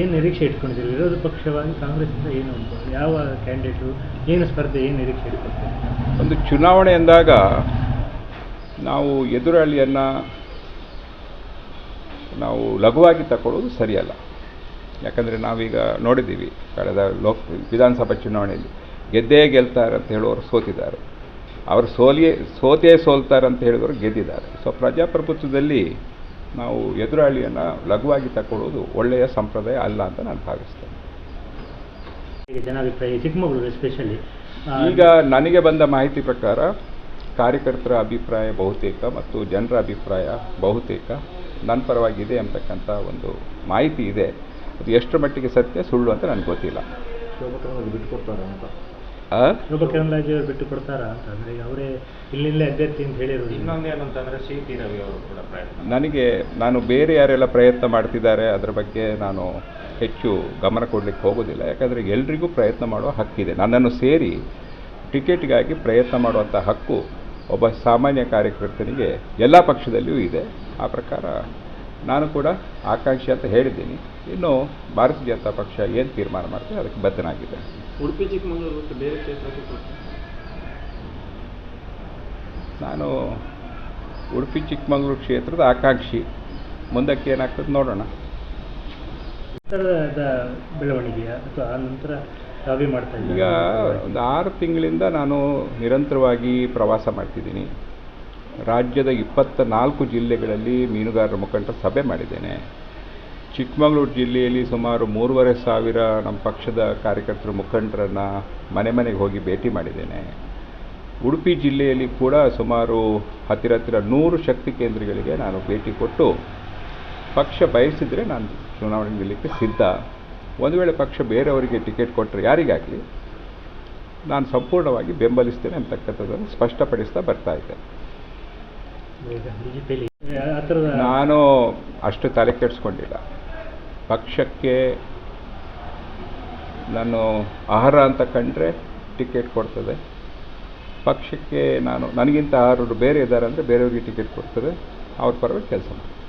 ಏನು ನಿರೀಕ್ಷೆ ಇಟ್ಕೊಂಡಿದ್ದೀರಿ? ವಿರೋಧ ಪಕ್ಷವಾಗಿ ಕಾಂಗ್ರೆಸ್ಸಿಂದ ಏನು ಒಂದು ಯಾವ ಕ್ಯಾಂಡಿಡೇಟು? ಏನು ಸ್ಪರ್ಧೆ, ಏನು ನಿರೀಕ್ಷೆ ಇಟ್ಕೊಳ್ತೀರಿ ಒಂದು ಚುನಾವಣೆ ಎಂದಾಗ ನಾವು ಎದುರಾಳಿಯನ್ನು ನಾವು ಲಘುವಾಗಿ ತಗೊಳ್ಳೋದು ಸರಿಯಲ್ಲ. ಯಾಕಂದರೆ ನಾವೀಗ ನೋಡಿದ್ದೀವಿ, ಕಳೆದ ಲೋಕ್, ವಿಧಾನಸಭಾ ಚುನಾವಣೆಯಲ್ಲಿ ಗೆದ್ದೇ ಗೆಲ್ತಾರೆ ಅಂತ ಹೇಳುವವರು ಸೋತಿದ್ದಾರೆ. ಅವರು ಸೋಲಿಯೇ, ಸೋತೇ ಸೋಲ್ತಾರೆ ಅಂತ ಹೇಳಿದವರು ಗೆದ್ದಿದ್ದಾರೆ. ಸೊ ಪ್ರಜಾಪ್ರಭುತ್ವದಲ್ಲಿ ನಾವು ಎದುರಾಳಿಯನ್ನು ಲಘುವಾಗಿ ತಗೊಳ್ಳೋದು ಒಳ್ಳೆಯ ಸಂಪ್ರದಾಯ ಅಲ್ಲ ಅಂತ ನಾನು ಭಾವಿಸ್ತೇನೆ. ಈಗ ಜನಾಭಿಪ್ರಾಯ ಚಿಕ್ಕಮಗಳೂರು ಎಸ್ಪೆಷಲಿ ಈಗ ನನಗೆ ಬಂದ ಮಾಹಿತಿ ಪ್ರಕಾರ ಕಾರ್ಯಕರ್ತರ ಅಭಿಪ್ರಾಯ ಬಹುತೇಕ ಮತ್ತು ಜನರ ಅಭಿಪ್ರಾಯ ಬಹುತೇಕ. ನನ್ನ ಪರವಾಗಿದೆ ಅಂತಕ್ಕಂಥ ಒಂದು ಮಾಹಿತಿ ಇದೆ. ಅದು ಎಷ್ಟು ಮಟ್ಟಿಗೆ ಸತ್ಯ ಸುಳ್ಳು ಅಂತ ನನಗೆ ಗೊತ್ತಿಲ್ಲ. ಆ? ಶೋಭಾ ಕರಂದ್ಲಾಜೆ ಅವರು ಬಿಟ್ಟು ಕೊಡ್ತಾರಾ ಅಂತ ಅಂದರೆ ಈಗ ಅವರೇ ಇಲ್ಲಿಂದಲೇ ಅಭ್ಯರ್ಥಿ ಅಂತ ಹೇಳಿರೋದು. ಇನ್ನೊಂದು ಏನಂತಂದರೆ ಅಂತಂದ್ರೆ ಸಿ ಟಿ ರವಿ ಅವರು ಕೂಡ ಪ್ರಯತ್ನ. ನನಗೆ ನಾನು ಬೇರೆ ಯಾರೆಲ್ಲ ಪ್ರಯತ್ನ ಮಾಡ್ತಿದ್ದಾರೆ ಅದರ ಬಗ್ಗೆ ನಾನು ಹೆಚ್ಚು ಗಮನ ಕೊಡಲಿಕ್ಕೆ ಹೋಗೋದಿಲ್ಲ. ಯಾಕಂದರೆ ಎಲ್ರಿಗೂ ಪ್ರಯತ್ನ ಮಾಡುವ ಹಕ್ಕಿದೆ ನನ್ನನ್ನು ಸೇರಿ ಟಿಕೆಟ್ಗಾಗಿ ಪ್ರಯತ್ನ ಮಾಡುವಂಥ ಹಕ್ಕು ಒಬ್ಬ ಸಾಮಾನ್ಯ ಕಾರ್ಯಕರ್ತನಿಗೆ ಎಲ್ಲ ಪಕ್ಷದಲ್ಲಿಯೂ ಇದೆ. ಆ ಪ್ರಕಾರ ನಾನು ಕೂಡ ಆಕಾಂಕ್ಷಿ ಅಂತ ಹೇಳಿದ್ದೀನಿ. ಇನ್ನು ಭಾರತೀಯ ಜನತಾ ಪಕ್ಷ ಏನು ತೀರ್ಮಾನ ಮಾಡ್ತೀವಿ ಅದಕ್ಕೆ ಬದ್ಧನಾಗಿದೆ ಉಡುಪಿ ಚಿಕ್ಕಮಗಳೂರು ಬಿಟ್ಟು ಬೇರೆ ಕ್ಷೇತ್ರಕ್ಕೆ ನಾನು ಉಡುಪಿ ಚಿಕ್ಕಮಗಳೂರು ಕ್ಷೇತ್ರದ ಆಕಾಂಕ್ಷಿ. ಮುಂದಕ್ಕೆ ಏನಾಗ್ತದೆ ನೋಡೋಣ. ನಂತರದ ಬೆಳವಣಿಗೆಯ ಅಥವಾ ಆ ನಂತರ ಮಾಡ್ತಾ ಈಗ? ಒಂದು ಆರು ತಿಂಗಳಿಂದ ನಾನು ನಿರಂತರವಾಗಿ ಪ್ರವಾಸ ಮಾಡ್ತಿದ್ದೀನಿ. ರಾಜ್ಯದ ಇಪ್ಪತ್ತ ನಾಲ್ಕು ಜಿಲ್ಲೆಗಳಲ್ಲಿ ಮೀನುಗಾರರ ಮುಖಂಡರ ಸಭೆ ಮಾಡಿದ್ದೇನೆ. ಚಿಕ್ಕಮಗಳೂರು ಜಿಲ್ಲೆಯಲ್ಲಿ ಸುಮಾರು ಮೂರುವರೆ ಸಾವಿರ ನಮ್ಮ ಪಕ್ಷದ ಕಾರ್ಯಕರ್ತರ ಮುಖಂಡರನ್ನು ಮನೆ ಮನೆಗೆ ಹೋಗಿ ಭೇಟಿ ಮಾಡಿದ್ದೇನೆ. ಉಡುಪಿ ಜಿಲ್ಲೆಯಲ್ಲಿ ಕೂಡ ಸುಮಾರು ಹತ್ತಿರ ಹತ್ತಿರ ನೂರು ಶಕ್ತಿ ಕೇಂದ್ರಗಳಿಗೆ ನಾನು ಭೇಟಿ ಕೊಟ್ಟು ಪಕ್ಷ ಬಯಸಿದರೆ ನಾನು ಚುನಾವಣೆ ನಿಲ್ಲಕ್ಕೆ ಸಿದ್ಧ. ಒಂದು ವೇಳೆ ಪಕ್ಷ ಬೇರೆಯವರಿಗೆ ಟಿಕೆಟ್ ಕೊಟ್ಟರೆ ಯಾರಿಗಾಗಲಿ ನಾನು ಸಂಪೂರ್ಣವಾಗಿ ಬೆಂಬಲಿಸ್ತೇನೆ ಅಂತಕ್ಕಂಥದ್ದನ್ನು ಸ್ಪಷ್ಟಪಡಿಸ್ತಾ ಬರ್ತಾ ಇದ್ದೆ. ನಾನು ಅಷ್ಟು ತಲೆ ಕೆಡಿಸ್ಕೊಂಡಿಲ್ಲ. ಪಕ್ಷಕ್ಕೆ ನಾನು ಆಹಾರ ಅಂತ ಕಂಡ್ರೆ ಟಿಕೆಟ್ ಕೊಡ್ತದೆ. ಪಕ್ಷಕ್ಕೆ ನಾನು, ನನಗಿಂತ ಆಹಾರರು ಬೇರೆ ಇದ್ದಾರೆ ಅಂದರೆ ಬೇರೆಯವ್ರಿಗೆ ಟಿಕೆಟ್ ಕೊಡ್ತದೆ. ಅವ್ರ ಪರವಾಗಿ ಕೆಲಸ ಮಾಡ್ತೀನಿ.